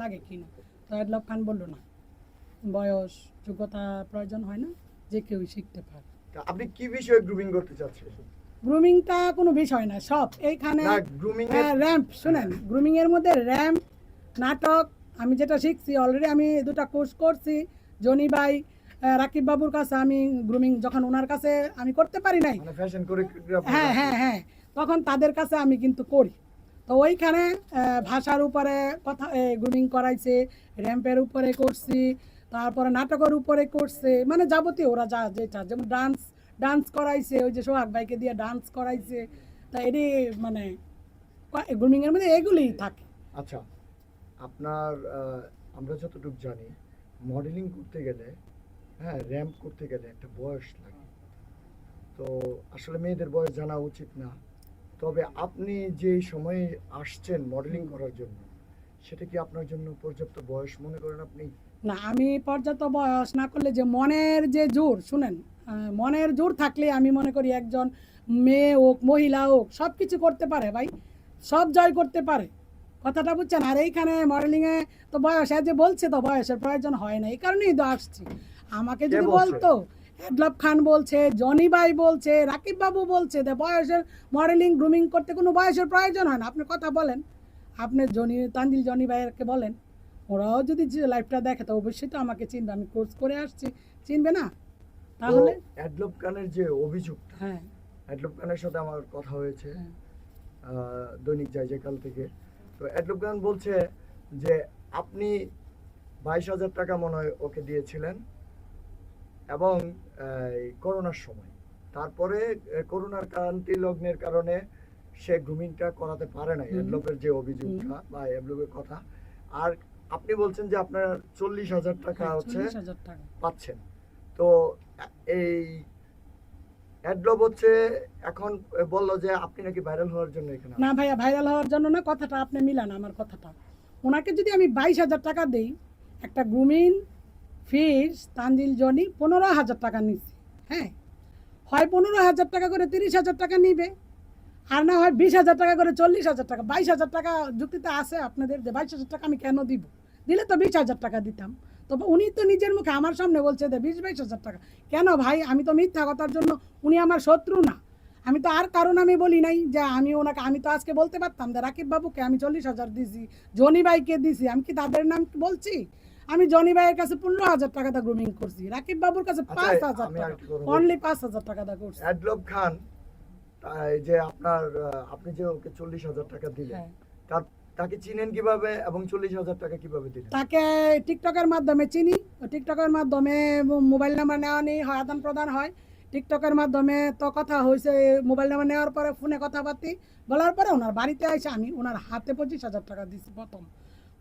লাগে কি না তো অ্যাডলব খান বলল না বয়স যোগ্যতা প্রয়োজন হয় না যে কেউই শিখতে পারে। আপনি কি বিষয়ে গ্রুমিং করতে চাচ্ছেন? গ্রুমিংটা কোনো বিষয় না সব। এইখানে গ্রুমিং হ্যাঁ র্যাম্প শুনেন গ্রুমিং এর মধ্যে র্যাম্প নাটক আমি যেটা শিখছি অলরেডি আমি দুটা কোর্স করছি। জনি ভাই রাকিব বাবুর কাছে আমি গ্রুমিং যখন ওনার কাছে আমি করতে পারি নাই মানে হ্যাঁ হ্যাঁ হ্যাঁ তখন তাদের কাছে আমি কিন্তু করি। তো ওইখানে ভাষার উপরে কথা গ্রুমিং করাইছে, র্যাম্পের উপরে করছি, তারপরে নাটকের উপরে করছে মানে যাবতীয় ওরা যা যেটা, যেমন ডান্স ডান্স করাইছে, ওই যে সোহাগ ভাইকে দিয়ে ডান্স করাইছে, তা এটি মানে গ্রুমিং এর মধ্যে এগুলিই থাকে। আচ্ছা আপনার আমরা যতটুকু জানি মডেলিং করতে গেলে হ্যাঁ র্যাম্প করতে গেলে একটা বয়স লাগে। তো আসলে মেয়েদের বয়স জানা উচিত না। তবে আপনি যে সময়ে আসছেন মডেলিং করার জন্য সেটা কি আপনার জন্য পর্যাপ্ত বয়স মনে করেন আপনি? না আমি পর্যাপ্ত বয়স না করলে যে মনের যে জোর শুনেন মনের জোর থাকলে আমি মনে করি একজন মেয়ে হোক মহিলা হোক সব কিছু করতে পারে ভাই সব জয় করতে পারে। কথাটা বুঝছেন? আর এইখানে মডেলিংয়ে তো বয়স যে বলছে তো বয়সের প্রয়োজন হয় না এই কারণেই তো আসছি। আমাকে যদি বলতো এডলব খান বলছে জনি ভাই বলছে রাকিব বাবু বলছে যে বয়সের মডেলিং গ্রুমিং করতে কোনো বয়সের প্রয়োজন হয় না। আপনি কথা বলেন। আপনি জনি তানজিল জনি ভাইয়েরকে বলেন। ওরাও যদি যে লাইফটা দেখে তো অবশ্যই তো আমাকে চিনবে। আমি কোর্স করে আসছি। চিনবে না? তাহলে? অ্যাডলব খানের যে অভিযোগ হ্যাঁ। অ্যাডলব খানের সাথে আমার কথা হয়েছে হ্যাঁ। দৈনিক যায় যে কাল থেকে। তো অ্যাডলব খান বলছে যে আপনি বাইশ হাজার টাকা মনে হয় ওকে দিয়েছিলেন এবং করোনার সময়। তারপরে করোনার ক্রান্তি লগ্নের কারণে সে গ্রুমিংটা করাতে পারে না। অ্যাডলবের যে অভিযোগটা বা অ্যাডলবের কথা। আর আপনি বলছেন যে আপনার চল্লিশ হাজার টাকা হ্যাঁ, হচ্ছে টাকা। পাচ্ছেন। তো এই অ্যাডলব হচ্ছে এখন বলল যে আপনি নাকি ভাইরাল হওয়ার জন্য এখানে না ভাইয়া ভাইরাল হওয়ার জন্য না কথাটা আপনি মিলান আমার কথাটা। ওনাকে যদি আমি বাইশ হাজার টাকা দিই একটা গ্রুমিং ফিস তানজিল, জনি পনেরো হাজার টাকা নিচ্ছে হ্যাঁ হয় পনেরো হাজার টাকা করে তিরিশ হাজার টাকা নিবে, আর না হয় বিশ হাজার টাকা করে চল্লিশ হাজার টাকা। বাইশ হাজার টাকা যুক্তিতে আছে আপনাদের যে বাইশ হাজার টাকা আমি কেন দিব? দিলে তো বিশ হাজার টাকা দিতাম। তবে উনি তো নিজের মুখে আমার সামনে বলছে যে বিশ বাইশ হাজার টাকা। কেন ভাই? আমি তো মিথ্যা কথার জন্য উনি আমার শত্রু না। আমি তো আর কারণ আমি বলি নাই যে আমি ওনাকে আমি তো আজকে বলতে পারতাম যে রাকিব বাবুকে আমি চল্লিশ হাজার দিছি, জনি ভাইকে দিছি। আমি কি তাদের নাম বলছি? আমি জনি ভাইয়ের কাছে পনেরো হাজার টাকা দা গ্রুমিং করছি। রাকিব বাবুর কাছে আচ্ছা, পাঁচ হাজার টাকা। অনলি পাঁচ হাজার টাকা দা করছি। অ্যাডলব খান যে আপনার আপনি যে ওকে চল্লিশ হাজার টাকা দিলেন হ্যাঁ। তার তাকে চিনেন কীভাবে এবং চল্লিশ হাজার টাকা কীভাবে দিলেন? তাকে টিকটকের মাধ্যমে চিনি। টিকটকের মাধ্যমে মোবাইল নাম্বার নেওয়া নেই হয় আদান প্রদান হয়। টিকটকের মাধ্যমে তো কথা হয়েছে মোবাইল নাম্বার নেওয়ার পরে ফোনে কথাবার্তি। বলার পরে ওনার বাড়িতে আসে আমি ওনার হাতে পঁচিশ হাজার টাকা দিয়েছি প্রথম।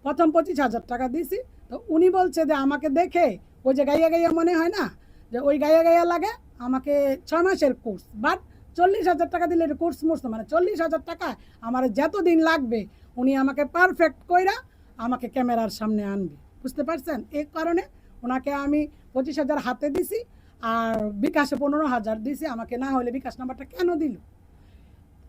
প্রথম পঁচিশ হাজার টাকা দিয়েছি তো উনি বলছে যে, আমাকে দেখে। ওই যে গাইয়া গাইয়া মনে হয় না? যে ওই গাইয়া গাইয়া লাগে, আমাকে ছয় মাসের কোর্স বাট চল্লিশ হাজার টাকা দিলে কোর্স মোর্স মানে চল্লিশ হাজার টাকা আমার যতদিন লাগবে, উনি আমাকে পারফেক্ট কইরা আমাকে ক্যামেরার সামনে আনবে। বুঝতে পারছেন? এই কারণে ওনাকে আমি পঁচিশ হাজার হাতে দিছি আর বিকাশে পনেরো হাজার দিছি। আমাকে না হলে বিকাশ নাম্বারটা কেন দিল?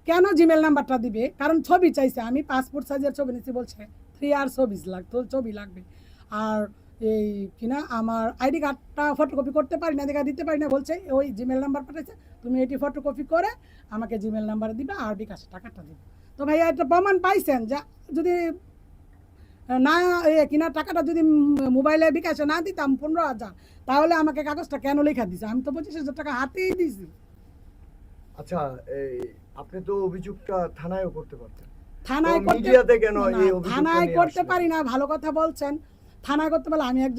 কেন জিমেল নাম্বারটা দিবে? কারণ ছবি চাইছে। আমি পাসপোর্ট সাইজের ছবি নিচ্ছি বলছে থ্রি আর ছবি লাগতো ছবি লাগবে। আর এই কিনা আমার আইডি কার্ডটা ফটোকপি করতে পারি না, দেখা দিতে পারি না, বলছে, ওই জিমেল নাম্বার পাঠাইছে, তুমি এটি ফটোকপি করে আমাকে জিমেল নাম্বার দিবে, আর বিকাশে টাকাটা দিবে। তো ভাইয়া, একটা প্রমাণ পাইছেন যে, যদি না কিনা টাকাটা যদি মোবাইলে বিকাশে না দিতাম পনেরো হাজার, তাহলে আমাকে কাগজটা কেন লেখা দিছে? আমি তো পঁচিশ হাজার টাকা হাতেই দিছি। আচ্ছা এই, আপনি তো অভিযোগটা থানায়ও করতে পারতেন। থানায় করতে থানায় করতে পারি না ভালো কথা বলছেন। থানায় করতে পারলে আমি